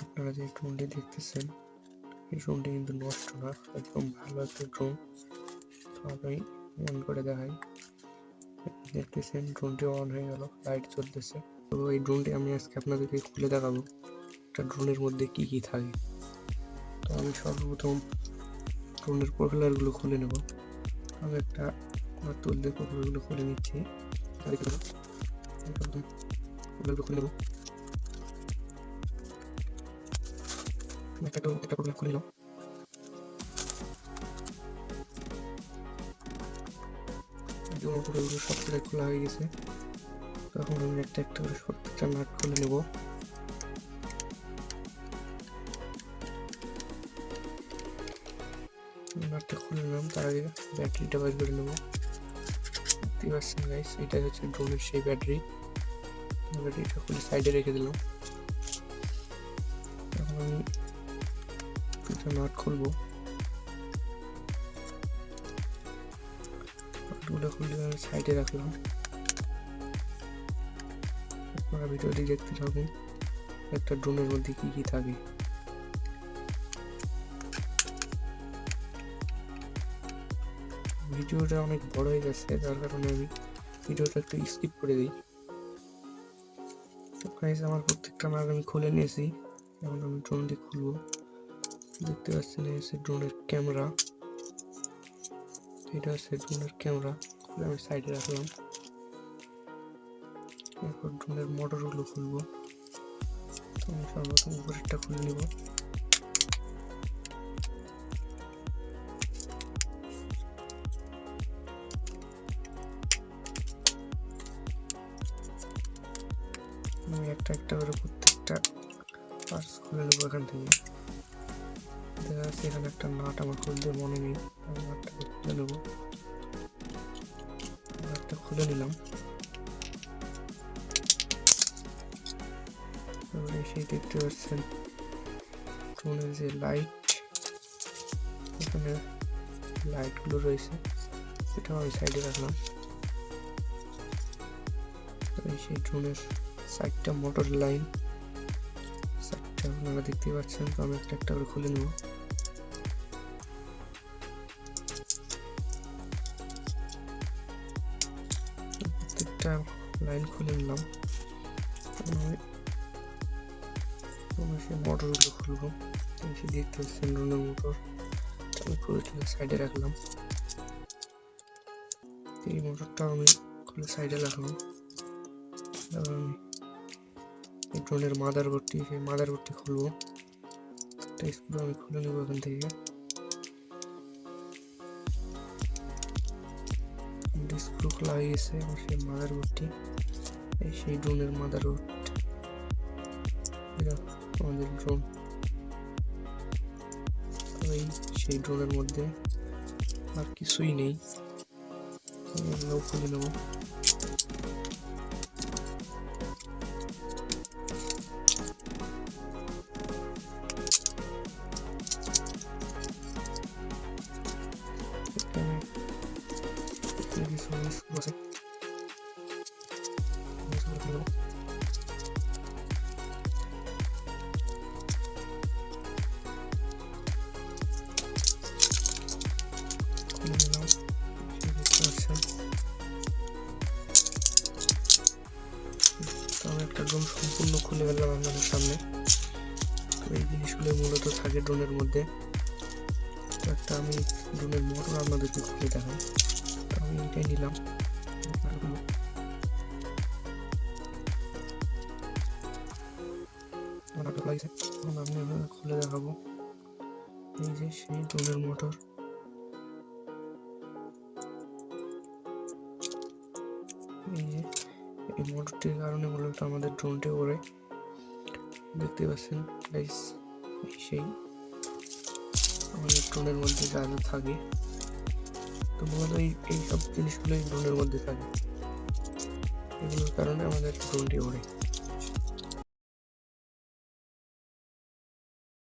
আপনারা যে ড্রোনটি দেখতেছেন, এই ড্রোনটি কিন্তু নষ্ট না, একদম ভালো একটা ড্রোন তো আমি অন করে দেখাই, দেখতেছেন ড্রোনটি অন হয়ে গেল লাইট চলতেছে। তো এই ড্রোনটি আমি আজকে আপনাদেরকে খুলে দেখাবো, একটা ড্রোনের মধ্যে কি কি থাকে। তো আমি সর্বপ্রথম ড্রোনের প্রোফেলারগুলো খুলে নেব। আমি একটা আমার তুল দিয়ে প্রোফেলারগুলো খুলে নিচ্ছি। খুলে নেব। একটা একটা খুলে হয়ে গেছে। তখন আমি একটা একটা করে নাট খুলে নেব। নাটটা খুলে নিলাম, তার আগে ব্যাটারিটা বের করে নেব। দেখতে পাচ্ছেন গাইস এটা হচ্ছে ড্রোনের সেই ব্যাটারি ব্যাটারিটা খুলে সাইডে রেখে দিলাম। এখন আমি দুটো নাট খুলবো। নাটগুলো খুলে সাইডে রাখলাম। আপনারা ভিডিওটি দেখতে থাকুন, একটা ড্রোনের মধ্যে কি কি থাকে। ভিডিওটা অনেক বড় হয়ে গেছে, যার কারণে আমি ভিডিওটা একটু স্কিপ করে দিই। আমার প্রত্যেকটা মার্ক আমি খুলে নিয়েছি, এখন আমি ড্রোনটি খুলবো। দেখতে পাচ্ছেন এই হচ্ছে ড্রোনের ক্যামেরা এটা হচ্ছে ড্রোনের ক্যামেরা আমি সাইডে রাখলাম। এরপর ড্রোনের মোটরগুলো খুলবো। তো আমি সর্বপ্রথম উপরেরটা খুলে নিব। একটা একটা করে প্রত্যেকটা পার্টস খুলে নেব এখান থেকে। দেখা যাচ্ছে এখানে একটা নাট আমার খুলতে মনে নেই। আমি নাটটা খুলে নেব। নাটটা খুলে নিলাম। সেই দেখতে পাচ্ছেন ড্রোনের যে লাইট এখানে লাইটগুলো রয়েছে সেটাও আমি সাইডে রাখলাম। সেই ড্রোনের চারটা মোটর লাইন চারটা আপনারা দেখতে পাচ্ছেন, তো আমি একটা একটা করে খুলে নেব। প্রত্যেকটা লাইন খুলে নিলাম। আমি সেই মোটরগুলো খুলবো। এসে দেখতে পাচ্ছেন ড্রোনের মোটর আমি পুরোটাকে সাইডে রাখলাম। এই মোটরটা আমি খুলে সাইডে রাখলাম। আমি এই ড্রোনের মাদার বোর্ডটি সেই মাদার বোর্ডটি খুলবো। একটা স্ক্রু আমি খুলে নেব এখান থেকে। স্ক্রু খোলা হয়ে গেছে এবং সেই মাদার বোর্ডটি এই সেই ড্রোনের মাদার বোর্ড আমাদের ড্রোন এই সেই ড্রোনের মধ্যে আর কিছুই নেই। খুলে নেব। আমি একটা ড্রোন সম্পূর্ণ খুলে ফেললাম আপনাদের সামনে। এই জিনিসগুলো মূলত থাকে ড্রোনের মধ্যে। একটা আমি ড্রোনের মোটর আপনাদেরকে খুলে দেখাই। আমি এটাই নিলাম খুলে দেখাবো। এই যে সেই ড্রোনের মোটর। এই যে এই মোটরটির কারণে মূলত আমাদের ড্রোনটি ওড়ে। দেখতে পাচ্ছেন? সেই। আমাদের ড্রোনের মধ্যে যা থাকে। তো মূলত এই এইসব জিনিসগুলোই ড্রোনের মধ্যে থাকে। এগুলোর কারণে আমাদের ড্রোনটি ওড়ে।